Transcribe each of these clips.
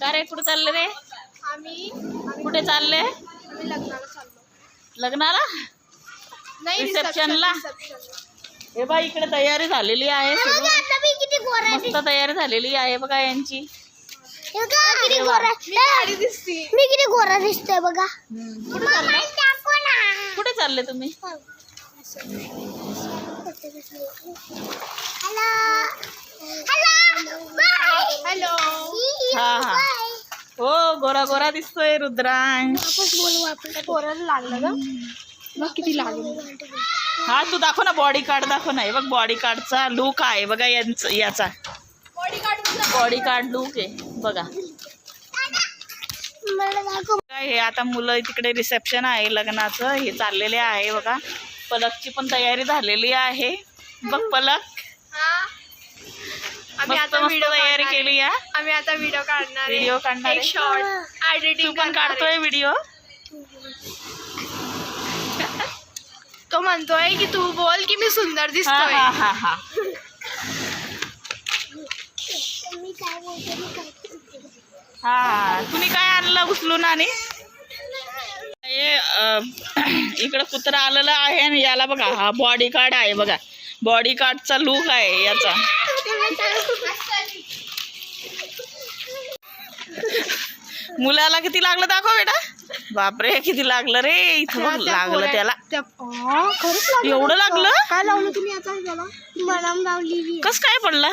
का रे? कुठे चालले रे आम्ही कुठे चालले? आम्ही लग्नाला चाललो. लग्नाला? नाही Reception ला? reception हे बा इकडे तयारी झालेली आहे सुरू. किती गोरा मस्त तयारी झालेली आहे बघा यांची. किती गोरा मी गाडी दिसते. मी किती गोरा दिसतोय बघा. कुठे चालले? कुठे चालले तुम्ही? हॅलो. हा हा हो. गोरा गोरा दिसतोय रुद्रांश. लागलं का मग किती लागलं. हा तू दाखव ना बॉडी कार्ड दाखव ना. हे बघ बॉडी कार्डचा लुक आहे. बघा यांचं याचा. Body card body card look आहे. बघा, हे आता मुलं तिकडे रिसेप्शन आहे लग्नाचं. हे चाललेले आहे बघा. पलकची पण तयारी झालेली आहे. बघ पलक. आम्ही मस्त आता व्हिडिओ तयारी केली या. आम्ही आता व्हिडिओ काढणार व्हिडिओ काढणार एक शॉर्ट एडिटिंग पण काढतोय व्हिडिओ तो म्हणतोय की तू बोल की मी सुंदर हा दिसतोय. हा हा हा. हा तुम्ही काय आणलं उचलून आणि? हे इकडं कुत्रा आलेला आहे आणि याला बघा हा बॉडी कार्ड आहे बघा. बॉडी कार्डचा लुक आहे याचा. मुलाला किती लागलं दाखव बेटा. बापरे किती लागलं रे इथं बघ लागलं त्याला. एवढं लागलं? काय लावलं तुम्ही आता त्याला मलम लावली कस काय पडलं?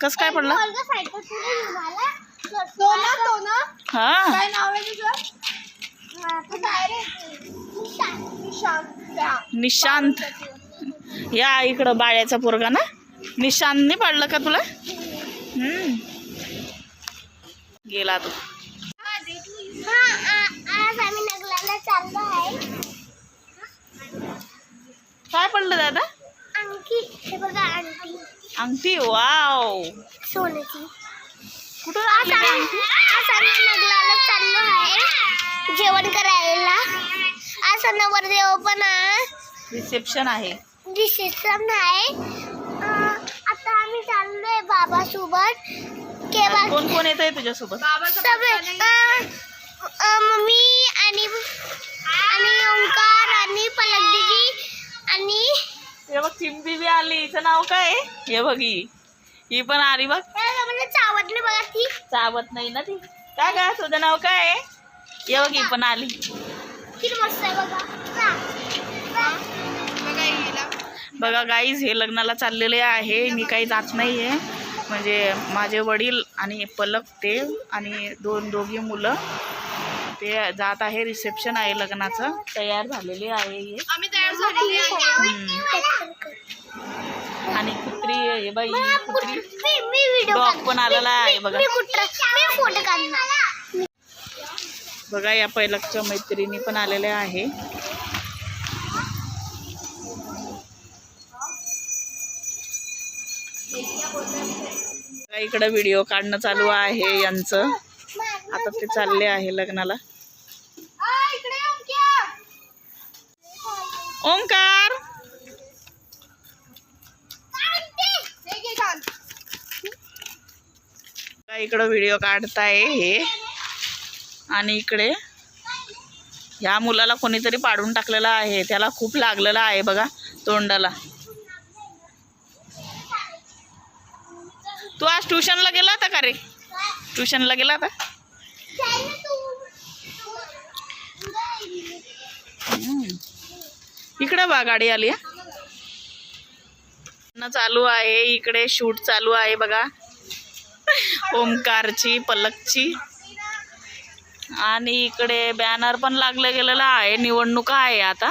कस काय पडलं? हा. निशांत. या इकडं बाळ्याचा पोरगा ना. निशांत नाही पडलं का तुला? हम्म. गेला तू. काय पडलं दादा? अंकी हे बघा अंकी अंगठी? वाव. सोन्याची. कुठून आज आम्ही? आज आम्ही नगलाला चाललो आहे. जेवण करायला. आज नवरदेव पण रिसेप्शन आहे. रिसेप्शन आहे. आता आम्ही चाललोय बाबासोबत. केव्हा कोण कोण येत आहे तुझ्यासोबत? सगळे मम्मी आणि आणि ओंकार आणि पलक दिदी आणि हे बघ चिंबी बी आली. हिचं नाव काय? आहे? हे बघ ही. ही पण आली बघ. चावटली बघा ती. चावत नाही ना ती. काय का तुझं नाव काय? आहे हे बघ ही पण आली. किती मस्त आहे बघा. बघा हिला. बघा गाईज हे लग्नाला चाललेले आहे. मी काही जात नाही आहे म्हणजे माझे वडील आणि पलक ते आणि दोन दोघी मुलं. ते जात आहे रिसेप्शन आहे लग्नाचं. तयार झालेले आहे हे. आणि कुत्री हे बाई कुत्री डॉग पण आलेला आहे बघा. बघा या पलकच्या मैत्रिणी पण आलेल्या आहे. इकडं व्हिडिओ काढणं चालू आहे यांचं. आता ते चालले आहे लग्नाला इकडे ओंक्या. ओंकार. इकडं व्हिडिओ काढताय हे. आणि इकडे ह्या मुलाला कोणीतरी पाडून टाकलेला आहे. त्याला खूप लागलेला आहे बघा तोंडाला. तू आज ट्युशनला गेला होता का रे? ट्युशनला गेला होता? इकडे बा गाडी आली हा. न चालू आहे इकडे शूट चालू आहे बघा. ओमकारची पलकची. आणि इकडे बॅनर पण लागलं गेलेला आहे निवडणुका आहे आता.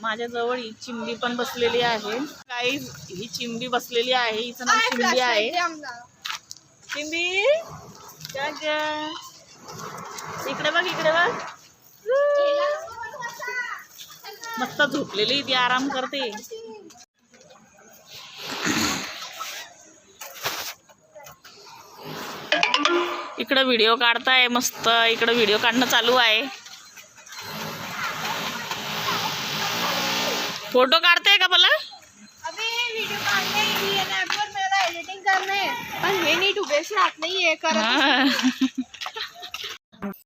माझ्या जवळ ही चिंबी पण बसलेली आहे. काही ही चिंबी बसलेली आहे हिचं नाव चिंबी आहे. चिंबी? इकडे बघ इकडे बघ. मस्त झोपलेली ती आराम करते. इकडं व्हिडिओ काढताय मस्त. इकडं व्हिडिओ काढणं चालू आहे. फोटो काढताय का मला? ही नीट उभे राहत नाहीये करत.